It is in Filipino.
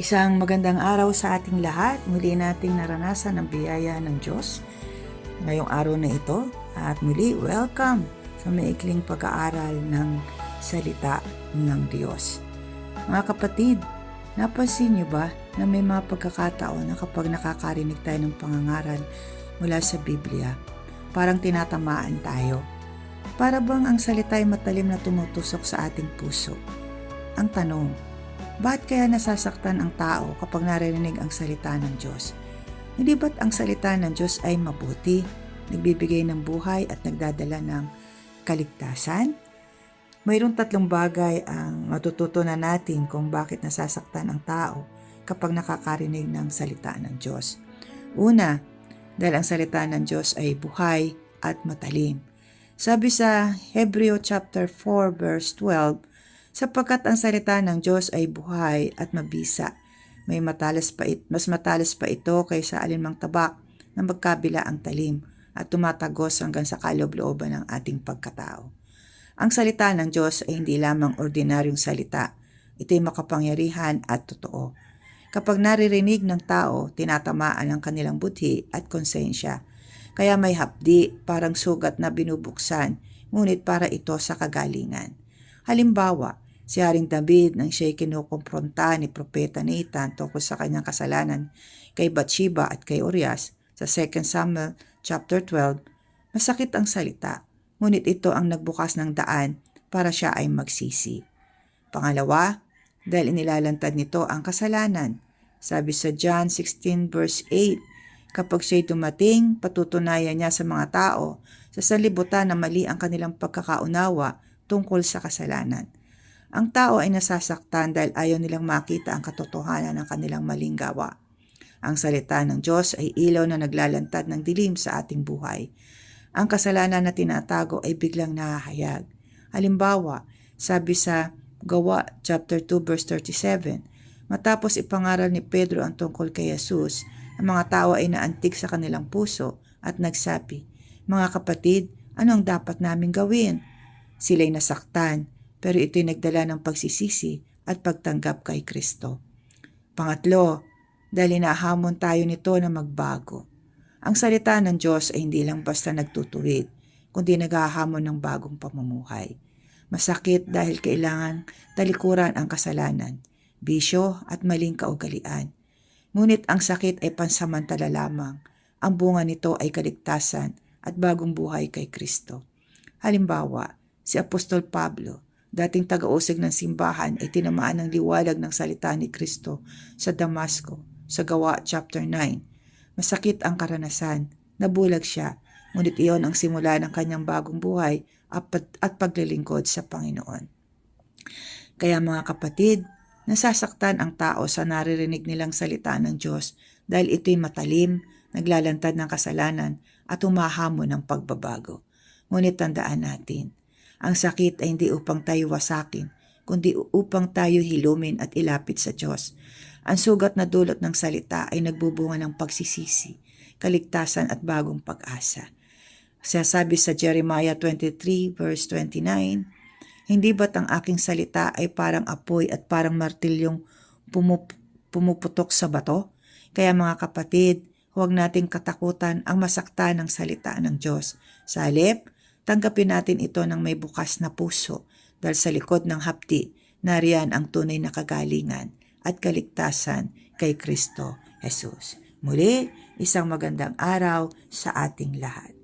Isang magandang araw sa ating lahat. Muli nating naranasan ang biyaya ng Diyos ngayong araw na ito. At muli, welcome sa maikling pag-aaral ng salita ng Diyos. Mga kapatid, napansin niyo ba na may mga pagkakataon na kapag nakakarinig tayo ng pangangaral mula sa Biblia, parang tinatamaan tayo. Para bang ang salita ay matalim na tumutusok sa ating puso? Ang tanong, bakit kaya nasasaktan ang tao kapag naririnig ang salita ng Diyos? Hindi ba't ang salita ng Diyos ay mabuti, nagbibigay ng buhay at nagdadala ng kaligtasan? Mayroong tatlong bagay ang matututunan natin kung bakit nasasaktan ang tao kapag nakakarinig ng salita ng Diyos. Una, dahil ang salita ng Diyos ay buhay at matalim. Sabi sa Hebreo chapter 4 verse 12, sapagkat ang salita ng Diyos ay buhay at mabisa. May matalas pa it, mas matalas pa ito kaysa alinmang tabak na magkabila ang talim at tumatagos hanggang sa kaloob-looban ng ating pagkatao. Ang salita ng Diyos ay hindi lamang ordinaryong salita. Ito'y makapangyarihan at totoo. Kapag naririnig ng tao, tinatamaan ang kanilang buti at konsensya. Kaya may hapdi, parang sugat na binubuksan, ngunit para ito sa kagalingan. Halimbawa, si Haring David nang siya'y kinukumpronta ni Propeta Nathan tungkol sa kanyang kasalanan kay Bathsheba at kay Urias sa 2 Samuel chapter 12, masakit ang salita, ngunit ito ang nagbukas ng daan para siya ay magsisi. Pangalawa, dahil inilalantad nito ang kasalanan. Sabi sa John 16 verse 8, kapag siya'y dumating, patutunayan niya sa mga tao sa salibutan na mali ang kanilang pagkakaunawa tungkol sa kasalanan. Ang tao ay nasasaktan dahil ayaw nilang makita ang katotohanan ng kanilang maling gawa. Ang salita ng Diyos ay ilaw na naglalantad ng dilim sa ating buhay. Ang kasalanan na tinatago ay biglang nahahayag. Halimbawa, sabi sa Gawa chapter 2 verse 37, matapos ipangaral ni Pedro ang tungkol kay Jesus, ang mga tao ay naantig sa kanilang puso at nagsabi, Mga kapatid, ano ang dapat namin gawin? Sila'y nasaktan, pero ito'y nagdala ng pagsisisi at pagtanggap kay Kristo. Pangatlo, dahil inahamon tayo nito na magbago. Ang salita ng Diyos ay hindi lang basta nagtutuwid, kundi naghahamon ng bagong pamumuhay. Masakit dahil kailangan talikuran ang kasalanan, bisyo at maling kaugalian. Ngunit ang sakit ay pansamantala lamang. Ang bunga nito ay kaligtasan at bagong buhay kay Kristo. Halimbawa, si Apostol Pablo, dating taga-usig ng simbahan ay tinamaan ng liwalag ng salita ni Kristo sa Damasco sa Gawa chapter 9. Masakit ang karanasan, nabulag siya, ngunit iyon ang simula ng kanyang bagong buhay at, paglilingkod sa Panginoon. Kaya mga kapatid, nasasaktan ang tao sa naririnig nilang salita ng Diyos dahil ito'y matalim, naglalantad ng kasalanan at humahamon ng pagbabago. Ngunit tandaan natin, ang sakit ay hindi upang tayo wasakin, kundi upang tayo hilumin at ilapit sa Diyos. Ang sugat na dulot ng salita ay nagbubunga ng pagsisisi, kaligtasan at bagong pag-asa. Sasabi sa Jeremiah 23 verse 29, Hindi ba't ang aking salita ay parang apoy at parang martilyong pumup- pumuputok sa bato? Kaya mga kapatid, huwag nating katakutan ang masakta ng salita ng Diyos. Sa halip, tanggapin natin ito ng may bukas na puso dahil sa likod ng hapdi, nariyan ang tunay na kagalingan at kaligtasan kay Kristo Jesus. Muli, isang magandang araw sa ating lahat.